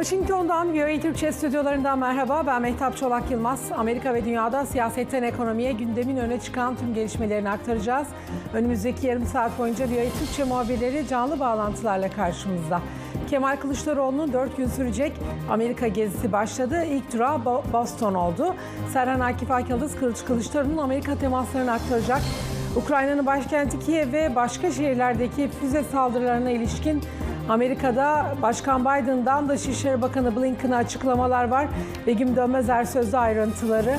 Washington'dan VOA Türkçe stüdyolarından merhaba. Ben Mehtap Çolak Yılmaz. Amerika ve dünyada siyasetten ekonomiye gündemin öne çıkan tüm gelişmelerini aktaracağız. Önümüzdeki yarım saat boyunca VOA Türkçe muhabirleri canlı bağlantılarla karşımızda. Kemal Kılıçdaroğlu'nun 4 gün sürecek Amerika gezisi başladı. İlk durağı Bo- Boston oldu. Serhan Akif Akyıldız Kılıç Kılıçdaroğlu'nun Amerika temaslarını aktaracak. Ukrayna'nın başkenti Kiev ve başka şehirlerdeki füze saldırılarına ilişkin Amerika'da Başkan Biden'dan da Dışişleri Bakanı Blinken'a açıklamalar var. Begüm Dönmezer sözde ayrıntıları.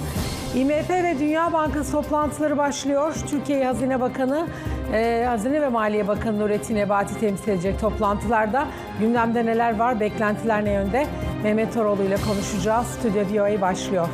IMF ve Dünya Bankası toplantıları başlıyor. Türkiye Hazine Bakanı, e, Hazine ve Maliye Bakanı Nurettin Nebati temsil edecek toplantılarda. Gündemde neler var, beklentiler ne yönde? Mehmet Toroğlu ile konuşacağız. Stüdyo VOA başlıyor.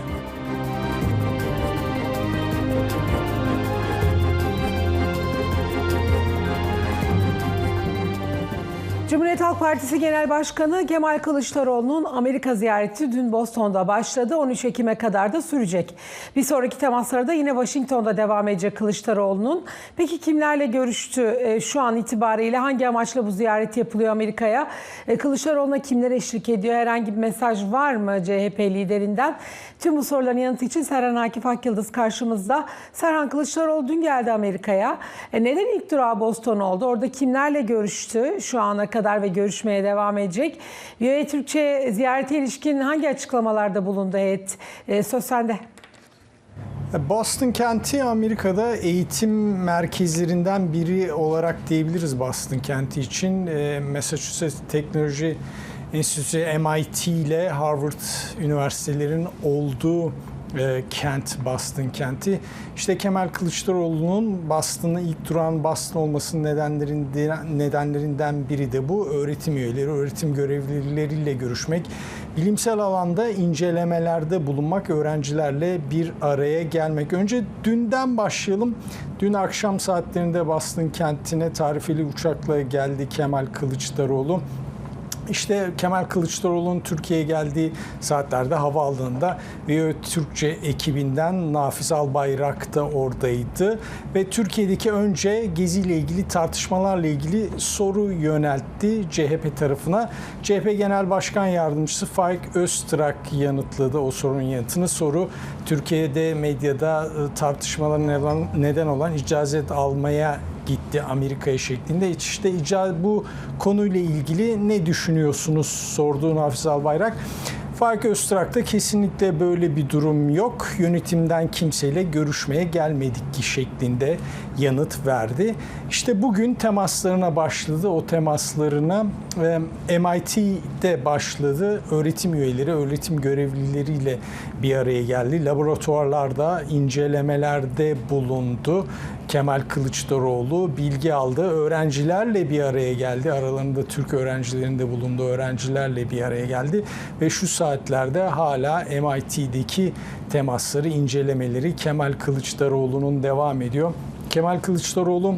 Cumhuriyet Halk Partisi Genel Başkanı Kemal Kılıçdaroğlu'nun Amerika ziyareti dün Boston'da başladı. 13 Ekim'e kadar da sürecek. Bir sonraki temasları da yine Washington'da devam edecek Kılıçdaroğlu'nun. Peki kimlerle görüştü e, şu an itibariyle? Hangi amaçla bu ziyaret yapılıyor Amerika'ya? E, Kılıçdaroğlu'na kimler eşlik ediyor? Herhangi bir mesaj var mı CHP liderinden? Tüm bu soruların yanıtı için Serhan Akif Akyıldız karşımızda. Serhan Kılıçdaroğlu dün geldi Amerika'ya. E, neden ilk durağı Boston oldu? Orada kimlerle görüştü şu ana kadar ve görüşmeye devam edecek? VOA Türkçe ziyarete ilişkin hangi açıklamalarda bulundu heyet? E, söz sende. Boston kenti Amerika'da eğitim merkezlerinden biri olarak diyebiliriz Boston kenti için. Ee, Massachusetts Teknoloji Enstitüsü MIT ile Harvard Üniversitelerinin olduğu e, kent Boston kenti. İşte Kemal Kılıçdaroğlu'nun Boston'ı ilk duran Boston olmasının nedenlerinden, nedenlerinden biri de bu. Öğretim üyeleri, öğretim görevlileriyle görüşmek, bilimsel alanda incelemelerde bulunmak, öğrencilerle bir araya gelmek. Önce dünden başlayalım. Dün akşam saatlerinde Boston kentine tarifeli uçakla geldi Kemal Kılıçdaroğlu. İşte Kemal Kılıçdaroğlu'nun Türkiye'ye geldiği saatlerde havaalanında ve Türkçe ekibinden Nafiz Albayrak da oradaydı. Ve Türkiye'deki önce Gezi ile ilgili tartışmalarla ilgili soru yöneltti CHP tarafına. CHP Genel Başkan Yardımcısı Faik Öztrak yanıtladı o sorunun yanıtını. Soru Türkiye'de medyada e, tartışmalara neden olan icazet almaya gitti Amerika'ya şeklinde. İşte ica- bu konuyla ilgili ne düşünüyorsunuz sorduğu Nafiz Albayrak. Faik Öztrak'ta kesinlikle böyle bir durum yok. Yönetimden kimseyle görüşmeye gelmedik ki şeklinde yanıt verdi. İşte bugün temaslarına başladı. O temaslarına MIT'de başladı. Öğretim üyeleri, öğretim görevlileriyle bir araya geldi. Laboratuvarlarda incelemelerde bulundu. Kemal Kılıçdaroğlu bilgi aldı. Öğrencilerle bir araya geldi. Aralarında Türk öğrencilerin de bulunduğu öğrencilerle bir araya geldi. Ve şu saatlerde hala MIT'deki temasları, incelemeleri Kemal Kılıçdaroğlu'nun devam ediyor. Kemal Kılıçdaroğlu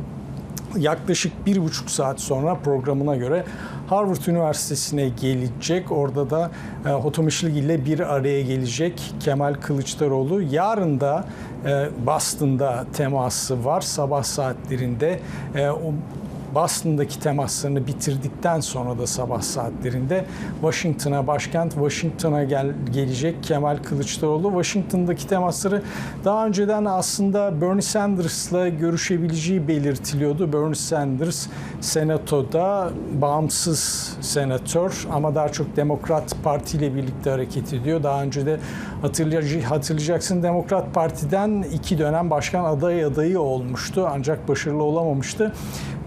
yaklaşık bir buçuk saat sonra programına göre Harvard Üniversitesi'ne gelecek. Orada da e, Hotomişlik ile bir araya gelecek Kemal Kılıçdaroğlu. Yarın da e, Boston'da teması var sabah saatlerinde. E, o Boston'daki temaslarını bitirdikten sonra da sabah saatlerinde Washington'a, başkent Washington'a gel, gelecek Kemal Kılıçdaroğlu. Washington'daki temasları daha önceden aslında Bernie Sanders'la görüşebileceği belirtiliyordu. Bernie Sanders senatoda bağımsız senatör ama daha çok Demokrat Parti ile birlikte hareket ediyor. Daha önce de hatırlay- hatırlayacaksın Demokrat Parti'den iki dönem başkan aday adayı olmuştu ancak başarılı olamamıştı.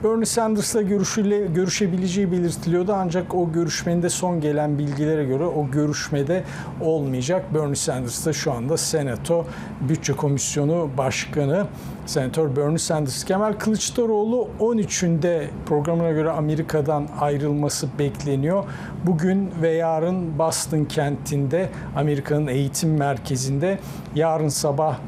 Bernie Sanders'la görüşüle, görüşebileceği belirtiliyordu ancak o görüşmenin de son gelen bilgilere göre o görüşmede olmayacak. Bernie Sanders da şu anda Senato Bütçe Komisyonu Başkanı. Senatör Bernie Sanders. Kemal Kılıçdaroğlu 13'ünde programına göre Amerika'dan ayrılması bekleniyor. Bugün ve yarın Boston kentinde Amerika'nın eğitim merkezinde yarın sabah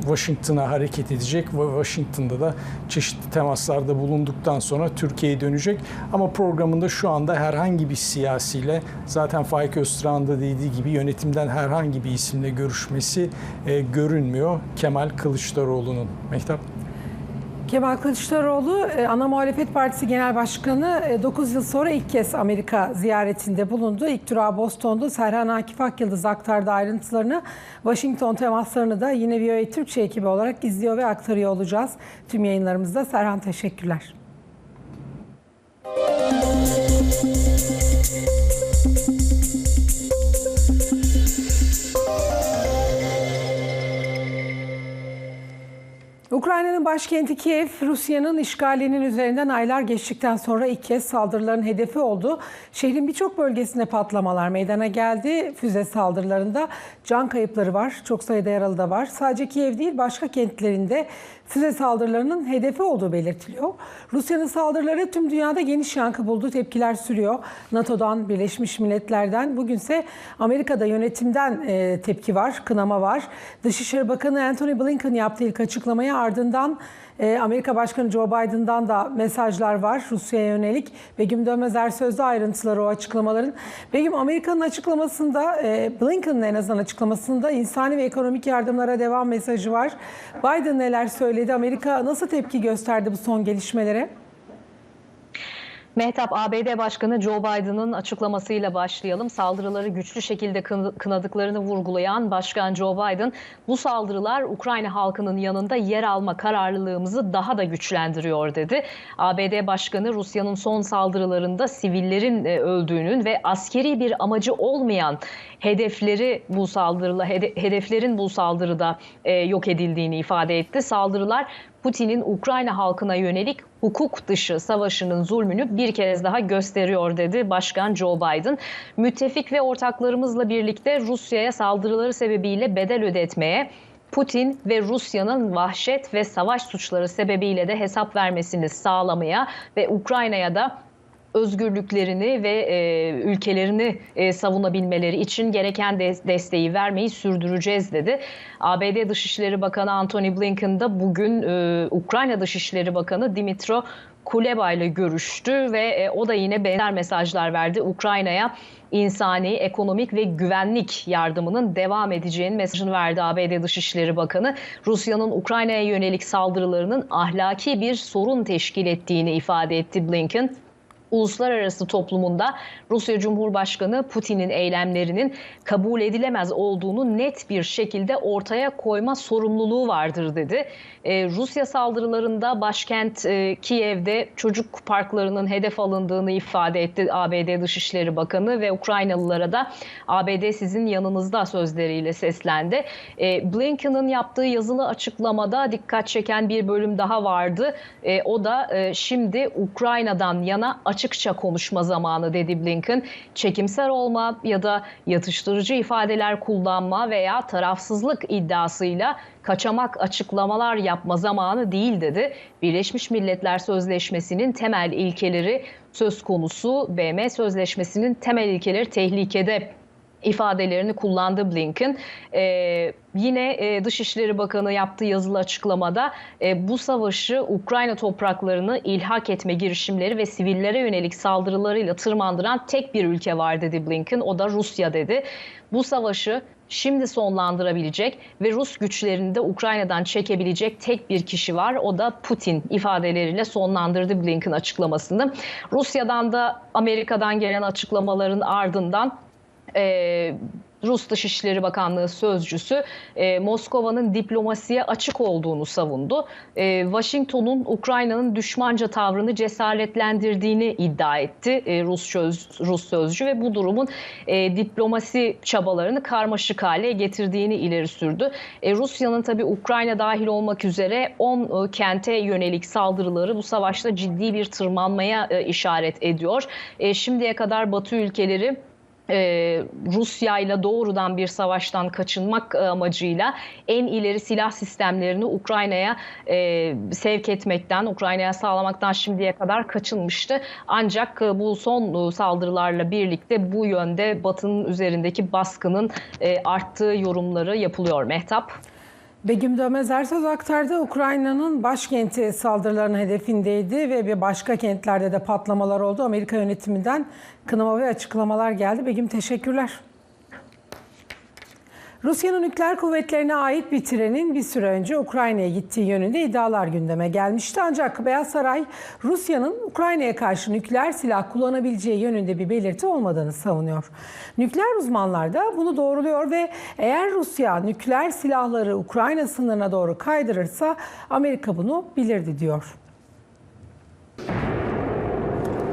Washington'a hareket edecek ve Washington'da da çeşitli temaslarda bulunduktan sonra Türkiye'ye dönecek. Ama programında şu anda herhangi bir siyasiyle zaten Faik Öztürk'ün da dediği gibi yönetimden herhangi bir isimle görüşmesi e, görünmüyor Kemal Kılıçdaroğlu'nun. Mehtap? Kemal Kılıçdaroğlu e, ana muhalefet partisi genel başkanı 9 yıl sonra ilk kez Amerika ziyaretinde bulundu. İlk durağı Boston'da Serhan Akif Akyıldız aktardı ayrıntılarını. Washington temaslarını da yine VOA Türkçe ekibi olarak izliyor ve aktarıyor olacağız. Tüm yayınlarımızda Serhan teşekkürler. Ukrayna'nın başkenti Kiev, Rusya'nın işgalinin üzerinden aylar geçtikten sonra ilk kez saldırıların hedefi oldu. Şehrin birçok bölgesinde patlamalar meydana geldi. Füze saldırılarında can kayıpları var, çok sayıda yaralı da var. Sadece Kiev değil, başka kentlerinde füze saldırılarının hedefi olduğu belirtiliyor. Rusya'nın saldırıları tüm dünyada geniş yankı buldu, tepkiler sürüyor. NATO'dan, Birleşmiş Milletler'den, bugünse Amerika'da yönetimden e, tepki var, kınama var. Dışişleri Bakanı Antony Blinken yaptığı ilk açıklamaya ardından e, Amerika Başkanı Joe Biden'dan da mesajlar var Rusya'ya yönelik. Begüm Dönmez Ersöz'de ayrıntıları o açıklamaların. Begüm Amerika'nın açıklamasında, e, Blinken'ın en azından açıklamasında insani ve ekonomik yardımlara devam mesajı var. Biden neler söyledi? Amerika nasıl tepki gösterdi bu son gelişmelere? Mehtap, ABD Başkanı Joe Biden'ın açıklamasıyla başlayalım. Saldırıları güçlü şekilde kınadıklarını vurgulayan Başkan Joe Biden, bu saldırılar Ukrayna halkının yanında yer alma kararlılığımızı daha da güçlendiriyor dedi. ABD Başkanı Rusya'nın son saldırılarında sivillerin e, öldüğünün ve askeri bir amacı olmayan hedefleri bu saldırıla hedeflerin bu saldırıda e, yok edildiğini ifade etti. Saldırılar Putin'in Ukrayna halkına yönelik hukuk dışı savaşının zulmünü bir kez daha gösteriyor dedi Başkan Joe Biden. Müttefik ve ortaklarımızla birlikte Rusya'ya saldırıları sebebiyle bedel ödetmeye Putin ve Rusya'nın vahşet ve savaş suçları sebebiyle de hesap vermesini sağlamaya ve Ukrayna'ya da özgürlüklerini ve e, ülkelerini e, savunabilmeleri için gereken de, desteği vermeyi sürdüreceğiz dedi. ABD Dışişleri Bakanı Antony Blinken da bugün e, Ukrayna Dışişleri Bakanı Dimitro Kuleba ile görüştü ve e, o da yine benzer mesajlar verdi. Ukrayna'ya insani, ekonomik ve güvenlik yardımının devam edeceğinin mesajını verdi ABD Dışişleri Bakanı. Rusya'nın Ukrayna'ya yönelik saldırılarının ahlaki bir sorun teşkil ettiğini ifade etti Blinken uluslararası toplumunda Rusya Cumhurbaşkanı Putin'in eylemlerinin kabul edilemez olduğunu net bir şekilde ortaya koyma sorumluluğu vardır dedi. Ee, Rusya saldırılarında başkent e, Kiev'de çocuk parklarının hedef alındığını ifade etti ABD Dışişleri Bakanı ve Ukraynalılara da ABD sizin yanınızda sözleriyle seslendi. E, Blinken'ın yaptığı yazılı açıklamada dikkat çeken bir bölüm daha vardı. E, o da e, şimdi Ukrayna'dan yana açıkça konuşma zamanı dedi Blinken. Çekimser olma ya da yatıştırıcı ifadeler kullanma veya tarafsızlık iddiasıyla kaçamak açıklamalar yapma zamanı değil dedi. Birleşmiş Milletler Sözleşmesi'nin temel ilkeleri söz konusu. BM Sözleşmesi'nin temel ilkeleri tehlikede ifadelerini kullandı Blinken. Ee, yine e, Dışişleri Bakanı yaptığı yazılı açıklamada e, bu savaşı Ukrayna topraklarını ilhak etme girişimleri ve sivillere yönelik saldırılarıyla tırmandıran tek bir ülke var dedi Blinken. O da Rusya dedi. Bu savaşı şimdi sonlandırabilecek ve Rus güçlerini de Ukrayna'dan çekebilecek tek bir kişi var. O da Putin ifadeleriyle sonlandırdı Blinken açıklamasını. Rusya'dan da Amerika'dan gelen açıklamaların ardından e, Rus Dışişleri Bakanlığı sözcüsü e, Moskova'nın diplomasiye açık olduğunu savundu. E, Washington'un Ukrayna'nın düşmanca tavrını cesaretlendirdiğini iddia etti e, Rus, söz, Rus sözcü ve bu durumun e, diplomasi çabalarını karmaşık hale getirdiğini ileri sürdü. E, Rusya'nın tabi Ukrayna dahil olmak üzere 10 e, kente yönelik saldırıları bu savaşta ciddi bir tırmanmaya e, işaret ediyor. E, şimdiye kadar Batı ülkeleri e, Rusya ile doğrudan bir savaştan kaçınmak e, amacıyla en ileri silah sistemlerini Ukrayna'ya e, sevk etmekten, Ukrayna'ya sağlamaktan şimdiye kadar kaçınmıştı. Ancak e, bu son saldırılarla birlikte bu yönde Batı'nın üzerindeki baskının e, arttığı yorumları yapılıyor Mehtap. Begüm Dönmez Ersöz aktardı. Ukrayna'nın başkenti saldırıların hedefindeydi ve bir başka kentlerde de patlamalar oldu. Amerika yönetiminden kınama ve açıklamalar geldi. Begüm teşekkürler. Rusya'nın nükleer kuvvetlerine ait bir trenin bir süre önce Ukrayna'ya gittiği yönünde iddialar gündeme gelmişti. Ancak Beyaz Saray Rusya'nın Ukrayna'ya karşı nükleer silah kullanabileceği yönünde bir belirti olmadığını savunuyor. Nükleer uzmanlar da bunu doğruluyor ve eğer Rusya nükleer silahları Ukrayna sınırına doğru kaydırırsa Amerika bunu bilirdi diyor.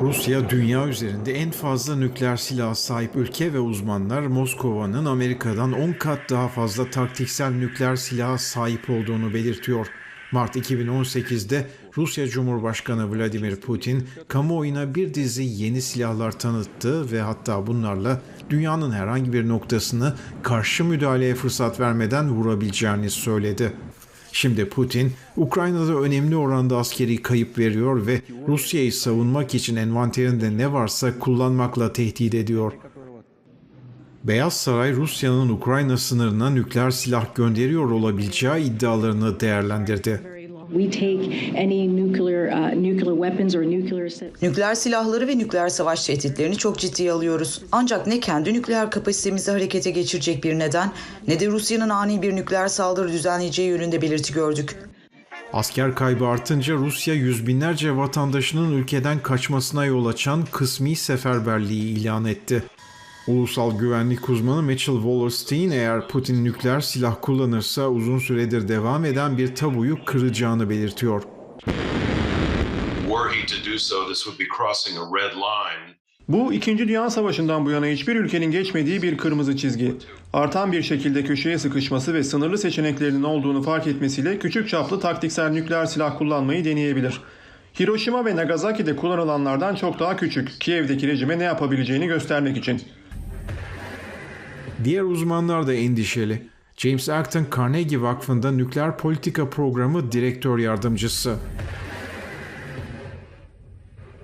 Rusya dünya üzerinde en fazla nükleer silah sahip ülke ve uzmanlar Moskova'nın Amerika'dan 10 kat daha fazla taktiksel nükleer silaha sahip olduğunu belirtiyor. Mart 2018'de Rusya Cumhurbaşkanı Vladimir Putin kamuoyuna bir dizi yeni silahlar tanıttı ve hatta bunlarla dünyanın herhangi bir noktasını karşı müdahaleye fırsat vermeden vurabileceğini söyledi. Şimdi Putin, Ukrayna'da önemli oranda askeri kayıp veriyor ve Rusya'yı savunmak için envanterinde ne varsa kullanmakla tehdit ediyor. Beyaz Saray, Rusya'nın Ukrayna sınırına nükleer silah gönderiyor olabileceği iddialarını değerlendirdi. We take any nuclear nuclear weapons or nuclear Nükleer silahları ve nükleer savaş tehditlerini çok ciddiye alıyoruz. Ancak ne kendi nükleer kapasitemizi harekete geçirecek bir neden ne de Rusya'nın ani bir nükleer saldırı düzenleyeceği yönünde belirti gördük. Asker kaybı artınca Rusya yüz binlerce vatandaşının ülkeden kaçmasına yol açan kısmi seferberliği ilan etti. Ulusal güvenlik uzmanı Mitchell Wallerstein eğer Putin nükleer silah kullanırsa uzun süredir devam eden bir tabuyu kıracağını belirtiyor. Bu 2. Dünya Savaşı'ndan bu yana hiçbir ülkenin geçmediği bir kırmızı çizgi. Artan bir şekilde köşeye sıkışması ve sınırlı seçeneklerinin olduğunu fark etmesiyle küçük çaplı taktiksel nükleer silah kullanmayı deneyebilir. Hiroşima ve Nagasaki'de kullanılanlardan çok daha küçük, Kiev'deki rejime ne yapabileceğini göstermek için. Diğer uzmanlar da endişeli. James Acton Carnegie Vakfı'nda nükleer politika programı direktör yardımcısı.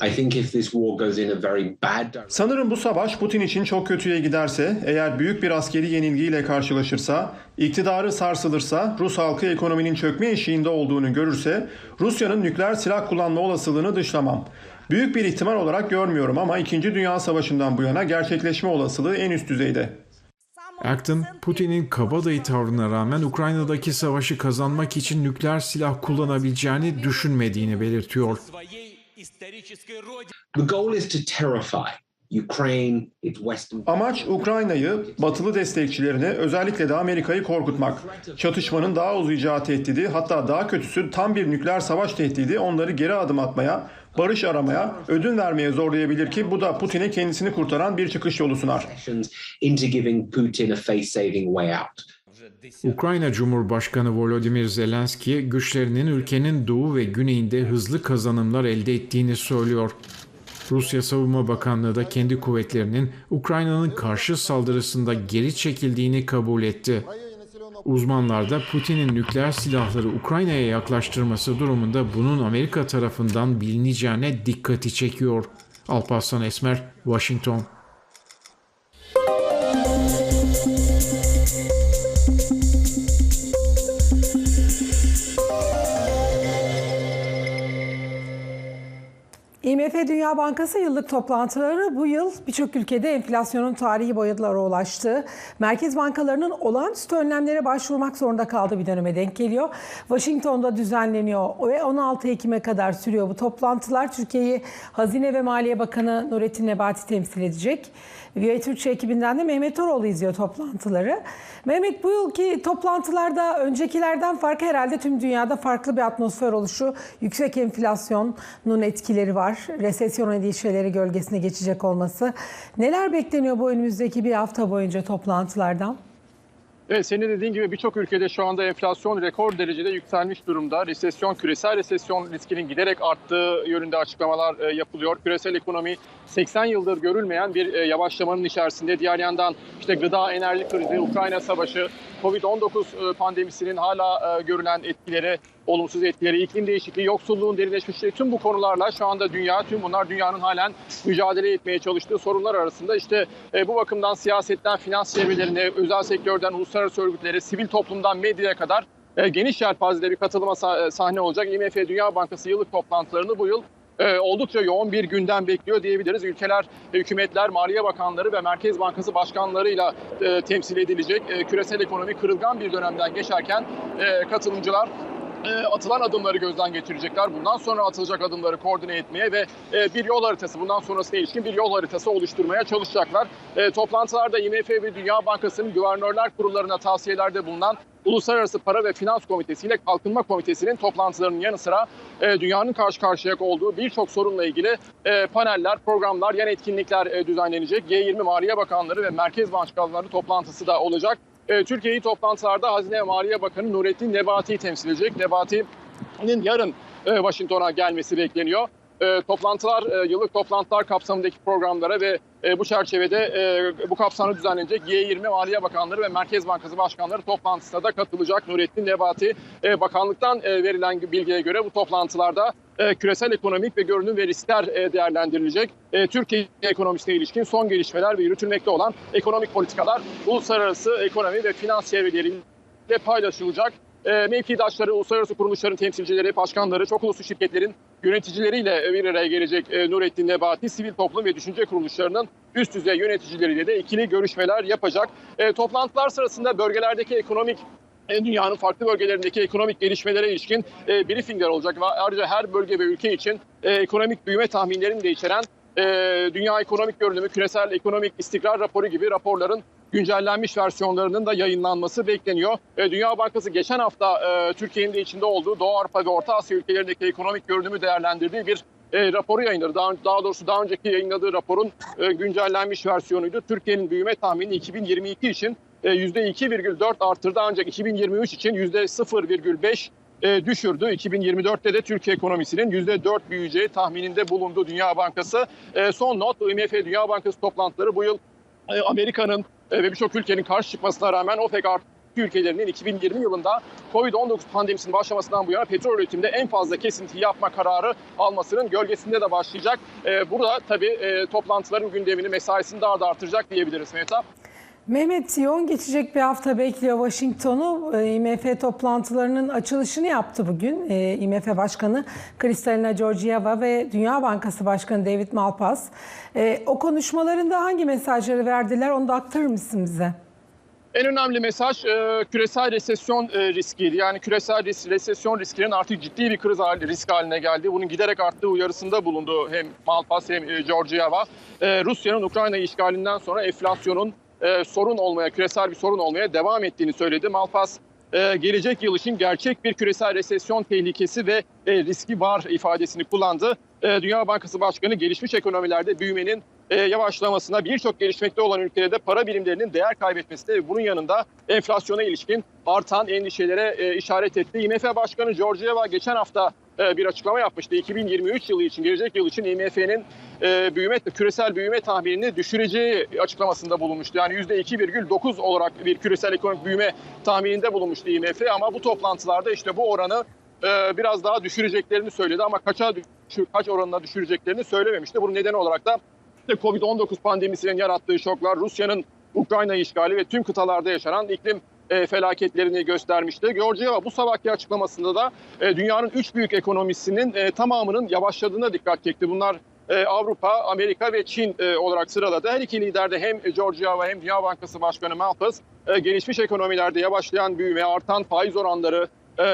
I think if this war goes in a very bad direction, Sanırım bu savaş Putin için çok kötüye giderse, eğer büyük bir askeri yenilgiyle karşılaşırsa, iktidarı sarsılırsa, Rus halkı ekonominin çökme eşiğinde olduğunu görürse, Rusya'nın nükleer silah kullanma olasılığını dışlamam. Büyük bir ihtimal olarak görmüyorum ama 2. Dünya Savaşı'ndan bu yana gerçekleşme olasılığı en üst düzeyde. Acton, Putin'in kabadayı tavrına rağmen Ukrayna'daki savaşı kazanmak için nükleer silah kullanabileceğini düşünmediğini belirtiyor. the goal is to terrify Ukraine, its western Amaç Ukrayna'yı, batılı destekçilerini, özellikle de Amerika'yı korkutmak. Çatışmanın daha uzayacağı tehdidi, hatta daha kötüsü tam bir nükleer savaş tehdidi onları geri adım atmaya, barış aramaya, ödün vermeye zorlayabilir ki bu da Putin'e kendisini kurtaran bir çıkış yolu sunar. Ukrayna Cumhurbaşkanı Volodymyr Zelenski, güçlerinin ülkenin doğu ve güneyinde hızlı kazanımlar elde ettiğini söylüyor. Rusya Savunma Bakanlığı da kendi kuvvetlerinin Ukrayna'nın karşı saldırısında geri çekildiğini kabul etti. Uzmanlar da Putin'in nükleer silahları Ukrayna'ya yaklaştırması durumunda bunun Amerika tarafından bilineceğine dikkati çekiyor. Alparslan Esmer, Washington. IMF Dünya Bankası yıllık toplantıları bu yıl birçok ülkede enflasyonun tarihi boyutlara ulaştığı, merkez bankalarının olağanüstü önlemlere başvurmak zorunda kaldığı bir döneme denk geliyor. Washington'da düzenleniyor ve 16 Ekim'e kadar sürüyor bu toplantılar. Türkiye'yi Hazine ve Maliye Bakanı Nurettin Nebati temsil edecek. VOA Türkçe ekibinden de Mehmet Oroğlu izliyor toplantıları. Mehmet bu yılki toplantılarda öncekilerden farkı herhalde tüm dünyada farklı bir atmosfer oluşu, yüksek enflasyonun etkileri var, resesyon endişeleri gölgesine geçecek olması. Neler bekleniyor bu önümüzdeki bir hafta boyunca toplantılardan? Evet senin dediğin gibi birçok ülkede şu anda enflasyon rekor derecede yükselmiş durumda. Resesyon, küresel resesyon riskinin giderek arttığı yönünde açıklamalar e, yapılıyor. Küresel ekonomi 80 yıldır görülmeyen bir e, yavaşlamanın içerisinde. Diğer yandan işte gıda, enerji krizi, Ukrayna savaşı, Covid-19 e, pandemisinin hala e, görülen etkileri, olumsuz etkileri, iklim değişikliği, yoksulluğun derinleşmişliği tüm bu konularla şu anda dünya, tüm bunlar dünyanın halen mücadele etmeye çalıştığı sorunlar arasında. İşte e, bu bakımdan siyasetten finans çevrelerine, özel sektörden uluslararası örgütlere, sivil toplumdan medyaya kadar geniş yelpazede bir katılıma sa- sahne olacak. IMF Dünya Bankası yıllık toplantılarını bu yıl e, oldukça yoğun bir gündem bekliyor diyebiliriz. Ülkeler, hükümetler, Maliye Bakanları ve Merkez Bankası başkanlarıyla e, temsil edilecek e, küresel ekonomi kırılgan bir dönemden geçerken e, katılımcılar e, atılan adımları gözden geçirecekler. Bundan sonra atılacak adımları koordine etmeye ve e, bir yol haritası, bundan sonrasına ilişkin bir yol haritası oluşturmaya çalışacaklar. E, toplantılarda IMF ve Dünya Bankası'nın güvernörler kurullarına tavsiyelerde bulunan Uluslararası Para ve Finans Komitesi ile Kalkınma Komitesi'nin toplantılarının yanı sıra e, dünyanın karşı karşıya olduğu birçok sorunla ilgili e, paneller, programlar, yan etkinlikler e, düzenlenecek. G20 Maliye Bakanları ve Merkez Başkanları toplantısı da olacak. E, Türkiye'yi toplantılarda Hazine Maliye Bakanı Nurettin Nebati'yi temsil edecek. Nebati'nin yarın e, Washington'a gelmesi bekleniyor. E, toplantılar, e, yıllık toplantılar kapsamındaki programlara ve bu çerçevede bu kapsamda düzenlenecek G20 Maliye Bakanları ve Merkez Bankası Başkanları toplantısına da katılacak Nurettin Nebati. Bakanlıktan verilen bilgiye göre bu toplantılarda e, küresel ekonomik ve görünüm ve riskler e, değerlendirilecek. E, Türkiye ekonomisine ilişkin son gelişmeler ve yürütülmekte olan ekonomik politikalar uluslararası ekonomi ve finans çevreleriyle paylaşılacak. E, mevkidaşları, uluslararası kuruluşların temsilcileri, başkanları, çok uluslu şirketlerin yöneticileriyle bir araya gelecek Nurettin Nebati, sivil toplum ve düşünce kuruluşlarının üst düzey yöneticileriyle de ikili görüşmeler yapacak. E, toplantılar sırasında bölgelerdeki ekonomik dünyanın farklı bölgelerindeki ekonomik gelişmelere ilişkin e, briefingler olacak ve ayrıca her bölge ve ülke için e, ekonomik büyüme tahminlerini de içeren e, Dünya Ekonomik Görünümü, Küresel Ekonomik İstikrar Raporu gibi raporların güncellenmiş versiyonlarının da yayınlanması bekleniyor. E, Dünya Bankası geçen hafta e, Türkiye'nin de içinde olduğu Doğu Avrupa ve Orta Asya ülkelerindeki ekonomik görünümü değerlendirdiği bir e, raporu yayınladı. Daha, daha doğrusu daha önceki yayınladığı raporun e, güncellenmiş versiyonuydu. Türkiye'nin büyüme tahmini 2022 için e, %2,4 arttırdı ancak 2023 için %0,5 e, düşürdü. 2024'te de Türkiye ekonomisinin %4 büyüyeceği tahmininde bulundu Dünya Bankası. E, son not IMF Dünya Bankası toplantıları bu yıl e, Amerika'nın ve birçok ülkenin karşı çıkmasına rağmen OPEC artı ülkelerinin 2020 yılında Covid-19 pandemisinin başlamasından bu yana petrol üretiminde en fazla kesinti yapma kararı almasının gölgesinde de başlayacak. E, burada tabii e, toplantıların gündemini, mesaisini daha da artıracak diyebiliriz Mehtap. Mehmet yoğun geçecek bir hafta bekliyor Washington'u. Ee, IMF toplantılarının açılışını yaptı bugün. Ee, IMF Başkanı Kristalina Georgieva ve Dünya Bankası Başkanı David Malpass. Ee, o konuşmalarında hangi mesajları verdiler onu da aktarır mısın bize? En önemli mesaj e, küresel resesyon e, riskiydi. Yani küresel ris resesyon riskinin artık ciddi bir kriz hali, risk haline geldi. Bunun giderek arttığı uyarısında bulundu hem Malpass hem e, Georgieva. E, Rusya'nın Ukrayna işgalinden sonra enflasyonun e, sorun olmaya, küresel bir sorun olmaya devam ettiğini söyledi. Malpass e, gelecek yıl için gerçek bir küresel resesyon tehlikesi ve e, riski var ifadesini kullandı. E, Dünya Bankası Başkanı gelişmiş ekonomilerde büyümenin e, yavaşlamasına, birçok gelişmekte olan ülkelerde para birimlerinin değer kaybetmesine ve bunun yanında enflasyona ilişkin artan endişelere e, işaret etti. IMF Başkanı Georgieva geçen hafta bir açıklama yapmıştı. 2023 yılı için, gelecek yıl için IMF'nin e, büyüme, küresel büyüme tahminini düşüreceği açıklamasında bulunmuştu. Yani %2,9 olarak bir küresel ekonomik büyüme tahmininde bulunmuştu IMF ama bu toplantılarda işte bu oranı e, biraz daha düşüreceklerini söyledi ama kaça düşür, kaç oranına düşüreceklerini söylememişti. Bunun nedeni olarak da işte Covid-19 pandemisinin yarattığı şoklar, Rusya'nın Ukrayna işgali ve tüm kıtalarda yaşanan iklim e, felaketlerini göstermişti. Georgieva bu sabahki açıklamasında da e, dünyanın üç büyük ekonomisinin e, tamamının yavaşladığına dikkat çekti. Bunlar e, Avrupa, Amerika ve Çin e, olarak sıraladı. Her iki lider de hem Georgieva hem Dünya Bankası Başkanı Malpass e, gelişmiş ekonomilerde yavaşlayan büyüme, artan faiz oranları,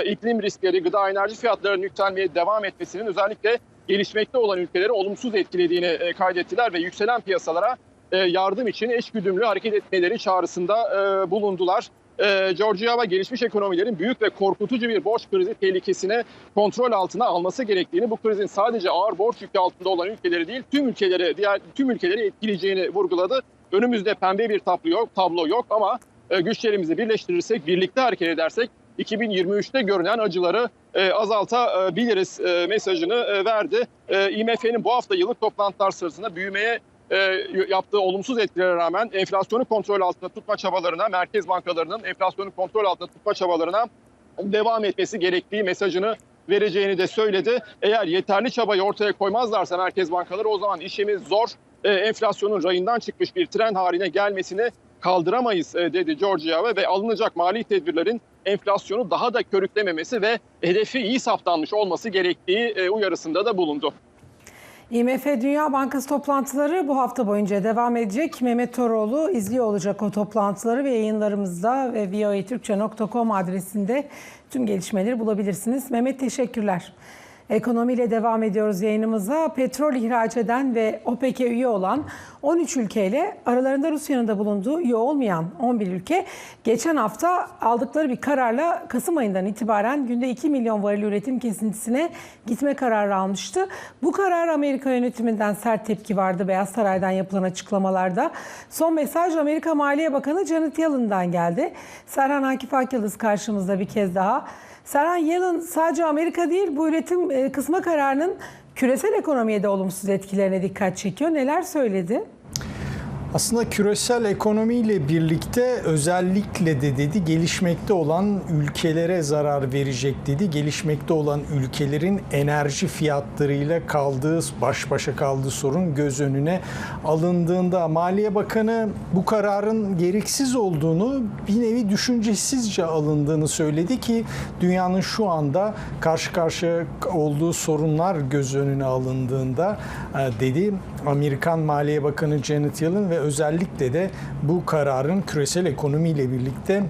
iklim riskleri, gıda enerji fiyatlarının yükselmeye devam etmesinin özellikle gelişmekte olan ülkeleri olumsuz etkilediğini kaydettiler ve yükselen piyasalara yardım için eşgüdümlü hareket etmeleri çağrısında bulundular. E, Georgiava gelişmiş ekonomilerin büyük ve korkutucu bir borç krizi tehlikesine kontrol altına alması gerektiğini, bu krizin sadece ağır borç yükü altında olan ülkeleri değil, tüm ülkeleri diğer tüm ülkeleri etkileyeceğini vurguladı. Önümüzde pembe bir tablo yok, tablo yok ama e, güçlerimizi birleştirirsek, birlikte hareket edersek 2023'te görünen acıları e, azaltabiliriz e, mesajını e, verdi. E, IMF'nin bu hafta yıllık toplantılar sırasında büyümeye e, yaptığı olumsuz etkilere rağmen enflasyonu kontrol altında tutma çabalarına, merkez bankalarının enflasyonu kontrol altında tutma çabalarına devam etmesi gerektiği mesajını vereceğini de söyledi. Eğer yeterli çabayı ortaya koymazlarsa merkez bankaları o zaman işimiz zor. E, enflasyonun rayından çıkmış bir tren haline gelmesini kaldıramayız e, dedi Georgieva ve alınacak mali tedbirlerin enflasyonu daha da körüklememesi ve hedefi iyi saptanmış olması gerektiği e, uyarısında da bulundu. IMF Dünya Bankası toplantıları bu hafta boyunca devam edecek. Mehmet Toroğlu izliyor olacak o toplantıları ve yayınlarımızda ve voatürkçe.com adresinde tüm gelişmeleri bulabilirsiniz. Mehmet teşekkürler. Ekonomiyle devam ediyoruz yayınımıza. Petrol ihraç eden ve OPEC'e üye olan 13 ülkeyle aralarında Rusya'nın da bulunduğu üye olmayan 11 ülke geçen hafta aldıkları bir kararla Kasım ayından itibaren günde 2 milyon varil üretim kesintisine gitme kararı almıştı. Bu karar Amerika yönetiminden sert tepki vardı Beyaz Saray'dan yapılan açıklamalarda. Son mesaj Amerika Maliye Bakanı Janet Yellen'dan geldi. Serhan Akif Akyıldız karşımızda bir kez daha. Serhan Yellen sadece Amerika değil bu üretim e, kısma kararının küresel ekonomiye de olumsuz etkilerine dikkat çekiyor. Neler söyledi? Aslında küresel ekonomiyle birlikte özellikle de dedi gelişmekte olan ülkelere zarar verecek dedi. Gelişmekte olan ülkelerin enerji fiyatlarıyla kaldığı, baş başa kaldığı sorun göz önüne alındığında Maliye Bakanı bu kararın gereksiz olduğunu bir nevi düşüncesizce alındığını söyledi ki dünyanın şu anda karşı karşıya olduğu sorunlar göz önüne alındığında e, dedi. Amerikan Maliye Bakanı Janet Yellen ve özellikle de bu kararın küresel ekonomiyle birlikte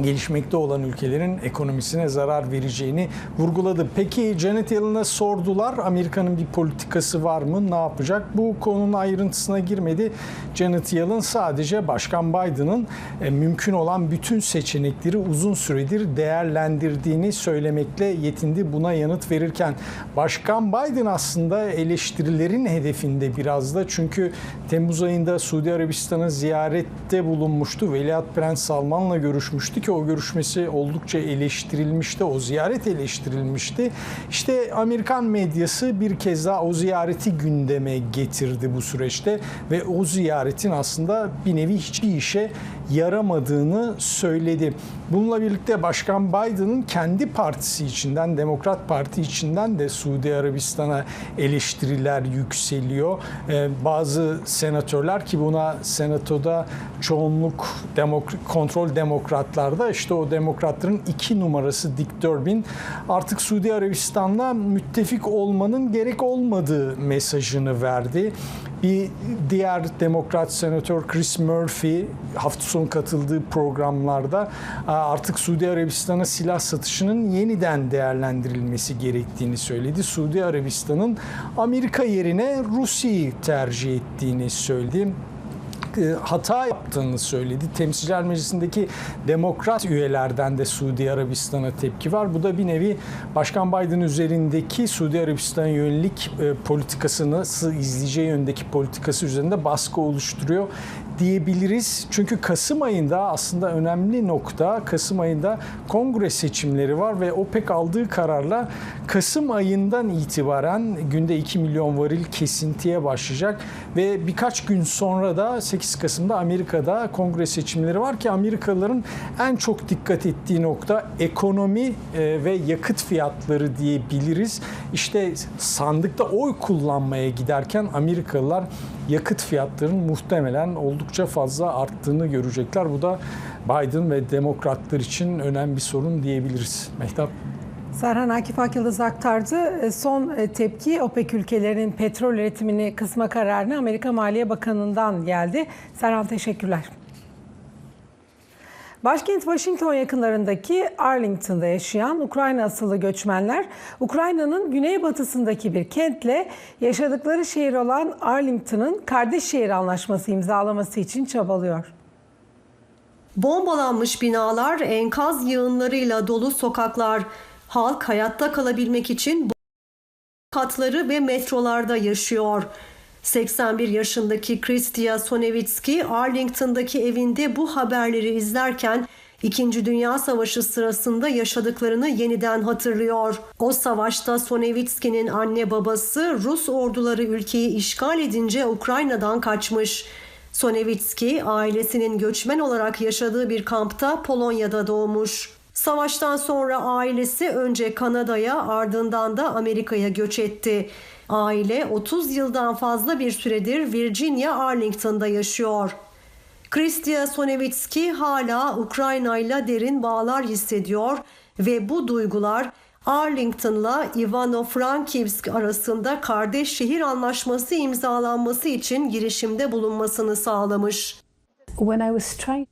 gelişmekte olan ülkelerin ekonomisine zarar vereceğini vurguladı. Peki Janet Yellen'a sordular. Amerika'nın bir politikası var mı? Ne yapacak? Bu konunun ayrıntısına girmedi. Janet Yellen sadece Başkan Biden'ın e, mümkün olan bütün seçenekleri uzun süredir değerlendirdiğini söylemekle yetindi. Buna yanıt verirken Başkan Biden aslında eleştirilerin hedefinde biraz da çünkü Temmuz ayında Suudi Arabistan'a ziyarette bulunmuştu. Veliaht Prens Salman'la görüşmüştü ki o görüşmesi oldukça eleştirilmişti. O ziyaret eleştirilmişti. İşte Amerikan medyası bir kez daha o ziyareti gündeme getirdi bu süreçte ve o ziyaretin aslında bir nevi hiçbir işe yaramadığını söyledi. Bununla birlikte Başkan Biden'ın kendi partisi içinden, Demokrat Parti içinden de Suudi Arabistan'a eleştiriler yükseliyor. Ee, bazı senatörler ki buna senatoda çoğunluk demok kontrol demokratlarda işte o demokratların iki numarası Dick Durbin artık Suudi Arabistan'la müttefik olmanın gerek olmadığı mesajını verdi. Bir diğer demokrat senatör Chris Murphy hafta sonu katıldığı programlarda artık Suudi Arabistan'a silah satışının yeniden değerlendirilmesi gerektiğini söyledi. Suudi Arabistan'ın Amerika yerine Rusya'yı tercih ettiğini söyledi hata yaptığını söyledi. Temsilciler Meclisi'ndeki demokrat üyelerden de Suudi Arabistan'a tepki var. Bu da bir nevi Başkan Biden üzerindeki Suudi Arabistan'a yönelik politikasını izleyeceği yöndeki politikası üzerinde baskı oluşturuyor diyebiliriz. Çünkü Kasım ayında aslında önemli nokta Kasım ayında kongre seçimleri var ve OPEC aldığı kararla Kasım ayından itibaren günde 2 milyon varil kesintiye başlayacak ve birkaç gün sonra da 8 Kasım'da Amerika'da kongre seçimleri var ki Amerikalıların en çok dikkat ettiği nokta ekonomi ve yakıt fiyatları diyebiliriz. İşte sandıkta oy kullanmaya giderken Amerikalılar yakıt fiyatlarının muhtemelen oldukça fazla arttığını görecekler. Bu da Biden ve demokratlar için önemli bir sorun diyebiliriz. Mehtap. Serhan Akif Akyıldız aktardı. Son tepki OPEC ülkelerinin petrol üretimini kısma kararını Amerika Maliye Bakanı'ndan geldi. Serhan teşekkürler. Başkent Washington yakınlarındaki Arlington'da yaşayan Ukrayna asıllı göçmenler, Ukrayna'nın güneybatısındaki bir kentle yaşadıkları şehir olan Arlington'ın kardeş şehir anlaşması imzalaması için çabalıyor. Bombalanmış binalar, enkaz yığınlarıyla dolu sokaklar. Halk hayatta kalabilmek için katları ve metrolarda yaşıyor. 81 yaşındaki Kristia Sonevitski Arlington'daki evinde bu haberleri izlerken İkinci Dünya Savaşı sırasında yaşadıklarını yeniden hatırlıyor. O savaşta Sonevitski'nin anne babası Rus orduları ülkeyi işgal edince Ukrayna'dan kaçmış. Sonevitski ailesinin göçmen olarak yaşadığı bir kampta Polonya'da doğmuş. Savaştan sonra ailesi önce Kanada'ya ardından da Amerika'ya göç etti. Aile 30 yıldan fazla bir süredir Virginia Arlington'da yaşıyor. Kristia Sonevitski hala Ukrayna ile derin bağlar hissediyor ve bu duygular Arlington'la Ivano-Frankivsk arasında kardeş şehir anlaşması imzalanması için girişimde bulunmasını sağlamış. When I was trying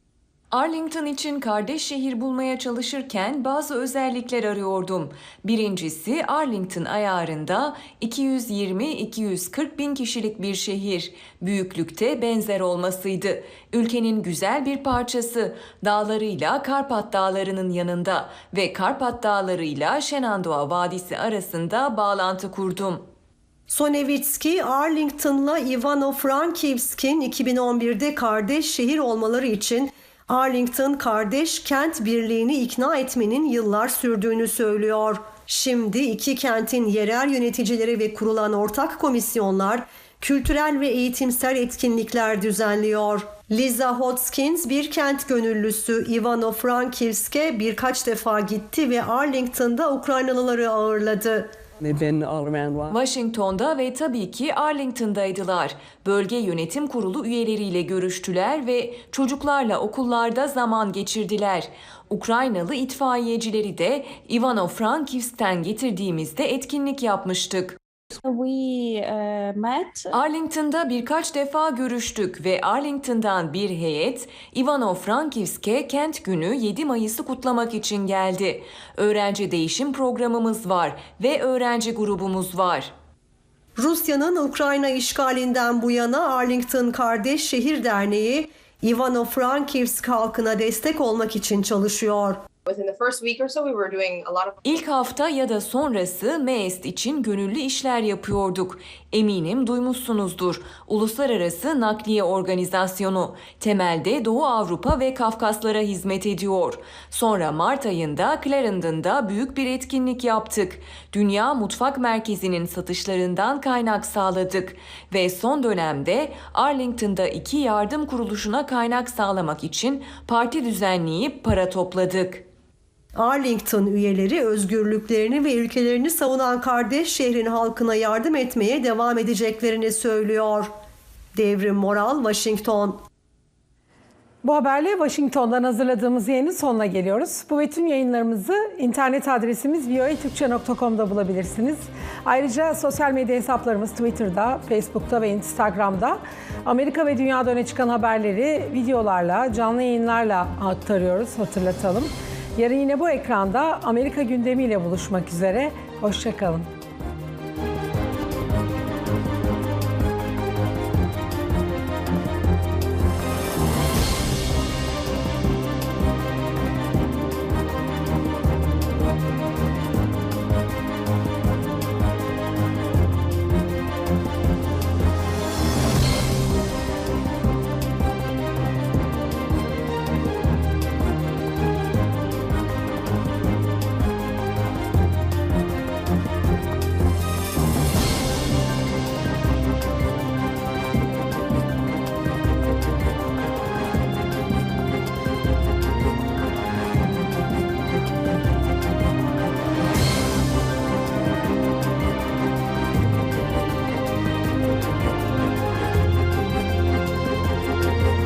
Arlington için kardeş şehir bulmaya çalışırken bazı özellikler arıyordum. Birincisi Arlington ayarında 220-240 bin kişilik bir şehir. Büyüklükte benzer olmasıydı. Ülkenin güzel bir parçası. Dağlarıyla Karpat Dağları'nın yanında ve Karpat Dağları'yla Shenandoah Vadisi arasında bağlantı kurdum. Sonevitski, Arlington'la Ivano-Frankivsk'in 2011'de kardeş şehir olmaları için Arlington Kardeş Kent Birliği'ni ikna etmenin yıllar sürdüğünü söylüyor. Şimdi iki kentin yerel yöneticileri ve kurulan ortak komisyonlar kültürel ve eğitimsel etkinlikler düzenliyor. Liza Hodskins bir kent gönüllüsü Ivano-Frankivsk'e birkaç defa gitti ve Arlington'da Ukraynalıları ağırladı. Washington'da ve tabii ki Arlington'daydılar. Bölge Yönetim Kurulu üyeleriyle görüştüler ve çocuklarla okullarda zaman geçirdiler. Ukraynalı itfaiyecileri de Ivano-Frankivsk'ten getirdiğimizde etkinlik yapmıştık. We uh, met Arlington'da birkaç defa görüştük ve Arlington'dan bir heyet Ivano-Frankivsk'e kent günü 7 Mayıs'ı kutlamak için geldi. Öğrenci değişim programımız var ve öğrenci grubumuz var. Rusya'nın Ukrayna işgalinden bu yana Arlington Kardeş Şehir Derneği Ivano-Frankivsk halkına destek olmak için çalışıyor. İlk hafta ya da sonrası MEEST için gönüllü işler yapıyorduk. Eminim duymuşsunuzdur. Uluslararası Nakliye Organizasyonu. Temelde Doğu Avrupa ve Kafkaslara hizmet ediyor. Sonra Mart ayında Clarendon'da büyük bir etkinlik yaptık. Dünya Mutfak Merkezi'nin satışlarından kaynak sağladık. Ve son dönemde Arlington'da iki yardım kuruluşuna kaynak sağlamak için parti düzenleyip para topladık. Arlington üyeleri özgürlüklerini ve ülkelerini savunan kardeş şehrin halkına yardım etmeye devam edeceklerini söylüyor. Devrim Moral, Washington. Bu haberle Washington'dan hazırladığımız yayının sonuna geliyoruz. Bu ve tüm yayınlarımızı internet adresimiz voatürkçe.com'da bulabilirsiniz. Ayrıca sosyal medya hesaplarımız Twitter'da, Facebook'ta ve Instagram'da Amerika ve dünyada öne çıkan haberleri videolarla, canlı yayınlarla aktarıyoruz, hatırlatalım. Yarın yine bu ekranda Amerika gündemiyle buluşmak üzere. Hoşçakalın.